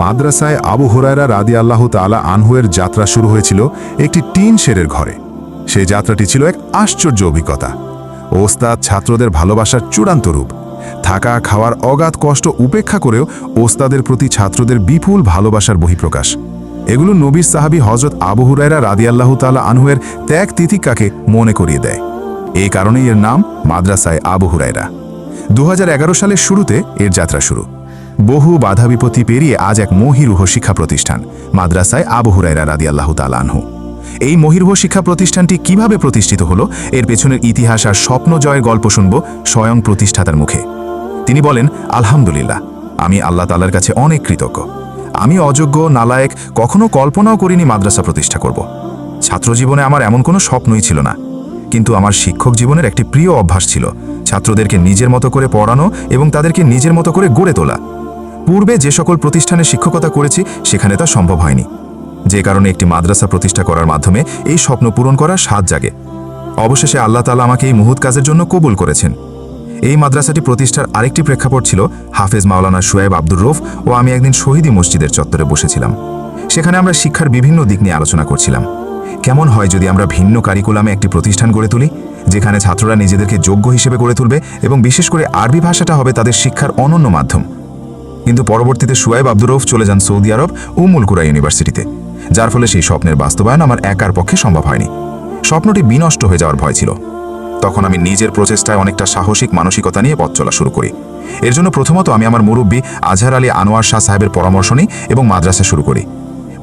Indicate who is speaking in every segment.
Speaker 1: মাদ্রাসায় আবু হুরায়রা রাদি আল্লাহ তালা আনহুয়ের যাত্রা শুরু হয়েছিল একটি টিন শেরের ঘরে। সেই যাত্রাটি ছিল এক আশ্চর্য অভিজ্ঞতা। ওস্তাদ ছাত্রদের ভালোবাসার চূড়ান্ত রূপ। থাকা, খাওয়ার অগাধ কষ্ট উপেক্ষা করেও ওস্তাদের প্রতি ছাত্রদের বিপুল ভালোবাসার বহিঃপ্রকাশ। এগুলো নবীর সাহাবী হজরত আবু হুরায়রা রাদি আল্লাহ তালা আনহুয়ের ত্যাগ তিতিকাকে মনে করিয়ে দেয়। এই কারণেই এর নাম মাদ্রাসায় আবু হুরায়রা। দু সালের শুরুতে এর যাত্রা শুরু। বহু বাধা বিপত্তি পেরিয়ে আজ এক মহিরুহ শিক্ষা প্রতিষ্ঠান, মাদ্রাসায় আবু হুরায়রা রাদি আল্লাহ তালানহু এই মহিরুহ শিক্ষা প্রতিষ্ঠানটি কীভাবে প্রতিষ্ঠিত হলো, এর পেছনের ইতিহাস আর স্বপ্ন জয়ের গল্প শুনব স্বয়ং প্রতিষ্ঠাতার মুখে। তিনি বলেন, আলহামদুলিল্লাহ, আমি আল্লাহ তালার কাছে অনেক কৃতজ্ঞ। আমি অযোগ্য, নালায়েক, কখনো কল্পনাও করিনি মাদ্রাসা প্রতিষ্ঠা করব। ছাত্র জীবনে আমার এমন কোনো স্বপ্নই ছিল না। কিন্তু আমার শিক্ষক জীবনের একটি প্রিয় অভ্যাস ছিল, ছাত্রদেরকে নিজের মতো করে পড়ানো এবং তাদেরকে নিজের মতো করে গড়ে তোলা। পূর্বে যে সকল প্রতিষ্ঠানে শিক্ষকতা করেছি, সেখানে তা সম্ভব হয়নি। যে কারণে একটি মাদ্রাসা প্রতিষ্ঠা করার মাধ্যমে এই স্বপ্ন পূরণ করার স্বাদ জাগে। অবশেষে আল্লাহ তালা আমাকে এই মুহুদ কাজের জন্য কবুল করেছেন। এই মাদ্রাসাটি প্রতিষ্ঠার আরেকটি প্রেক্ষাপট ছিল হাফেজ মাওলানা শুয়েব আব্দুর রফ ও আমি একদিন শহীদি মসজিদের চত্বরে বসেছিলাম। সেখানে আমরা শিক্ষার বিভিন্ন দিক নিয়ে আলোচনা করছিলাম। কেমন হয় যদি আমরা ভিন্ন কারিকুলামে একটি প্রতিষ্ঠান গড়ে তুলি, যেখানে ছাত্ররা নিজেদেরকে যোগ্য হিসেবে গড়ে তুলবে এবং বিশেষ করে আরবি ভাষাটা হবে তাদের শিক্ষার অনন্য মাধ্যম। কিন্তু পরবর্তীতে সুয়েব আব্দুর রৌফ চলে যান সৌদি আরব ও মুলকুরা ইউনিভার্সিটিতে, যার ফলে সেই স্বপ্নের বাস্তবায়ন আমার একার পক্ষে সম্ভব হয়নি। স্বপ্নটি বিনষ্ট হয়ে যাওয়ার ভয় ছিল। তখন আমি নিজের প্রচেষ্টায় অনেকটা সাহসিক মানসিকতা নিয়ে পথ চলা শুরু করি। এর জন্য প্রথমত আমি আমার মুরব্বী আজহার আলী আনোয়ার শাহ সাহেবের পরামর্শ নিই এবং মাদ্রাসা শুরু করি।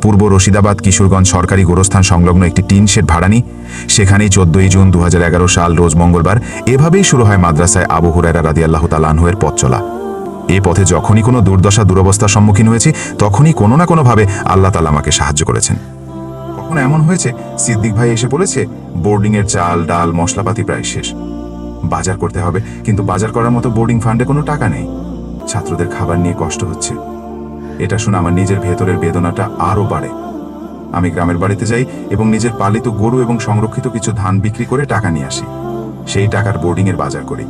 Speaker 1: পূর্ব রশিদাবাদ কিশোরগঞ্জ সরকারি গোরস্থান সংলগ্ন একটি টিন শেড ভাড়া নিই সেখানেই চোদ্দই জুন দু হাজার এগারো সাল রোজ মঙ্গলবার এভাবেই শুরু হয় মাদ্রাসায় আবু হুরায়রা রাদি আল্লাহ তালানহুয়ের পথ চলা। এ পথে যখনই কোনো দুর্দশা, দুরবস্থার সম্মুখীন হয়েছি, তখনই কোনো না কোনোভাবে আল্লাহ তালা আমাকে সাহায্য করেছেন। কখনো এমন হয়েছে? সিদ্দিক ভাই এসে বলেছে, বোর্ডিংয়ের চাল, ডাল, মশলাপাতি প্রায় শেষ। বাজার করতে হবে, কিন্তু বাজার করার মতো বোর্ডিং ফান্ডে কোনো টাকা নেই। ছাত্রদের খাবার নিয়ে কষ্ট হচ্ছে। এটা শুনে আমার নিজের ভেতরের বেদনাটা আরও বাড়ে। আমি গ্রামের বাড়িতে যাই এবং নিজের পালিত গরু এবং সংরক্ষিত কিছু ধান বিক্রি করে টাকা নিয়ে আসি। সেই টাকার বোর্ডিংয়ের বাজার করি।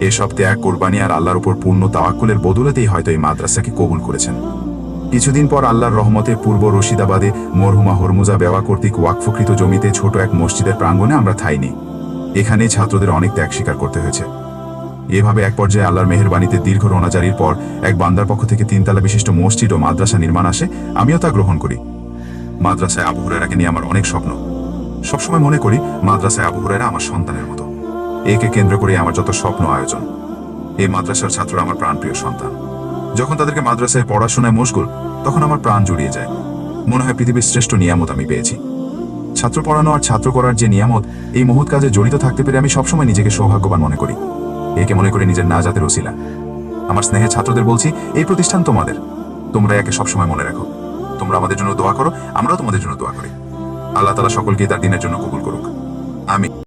Speaker 1: এসব ত্যাগ, কোরবানি আর আল্লাহর উপর পূর্ণ তাওয়াক্কুলের বদলেতেই হয়তো এই মাদ্রাসাকে কবুল করেছেন। কিছুদিন পর আল্লাহর রহমতে পূর্ব রশিদাবাদে মরহুমা হরমুজা বেওয়া কর্তৃক ওয়াকফকৃত জমিতে ছোট এক মসজিদের প্রাঙ্গণে আমরা থাইনি। নিই এখানেই ছাত্রদের অনেক ত্যাগ স্বীকার করতে হয়েছে। এভাবে এক পর্যায়ে আল্লাহর মেহেরবাণীতে দীর্ঘ রোনাজারির পর এক বান্দার পক্ষ থেকে তিনতলা বিশিষ্ট মসজিদ ও মাদ্রাসা নির্মাণ আসে, আমিও তা গ্রহণ করি। মাদ্রাসায় আবু হুরায়রাকে নিয়ে আমার অনেক স্বপ্ন। সবসময় মনে করি, মাদ্রাসায় আবু হুরায়রা আমার সন্তানের মতো। একে কেন্দ্র করে আমার যত স্বপ্ন আয়োজন। এই মাদ্রাসার ছাত্ররা আমার প্রাণপ্রিয় সন্তান। যখন তাদেরকে মাদ্রাসায় পড়াশোনায় মশগুল, তখন আমার প্রাণ জুড়িয়ে যায়। মনে হয় পৃথিবীর শ্রেষ্ঠ নিয়ামত আমি পেয়েছি। ছাত্র পড়ানো আর ছাত্র করার যে নিয়ামত, এই মহৎ কাজে জড়িত থাকতে পেরে আমি সবসময় নিজেকে সৌভাগ্যবান মনে করি। একে মনে করি নিজের না জাতের ওসিলা। আমার স্নেহের ছাত্রদের বলছি, এই প্রতিষ্ঠান তোমাদের। তোমরা একে সবসময় মনে রাখো। তোমরা আমাদের জন্য দোয়া করো, আমরাও তোমাদের জন্য দোয়া করি। আল্লাহ তালা সকলকে তার দিনের জন্য কবুল করুক। আমি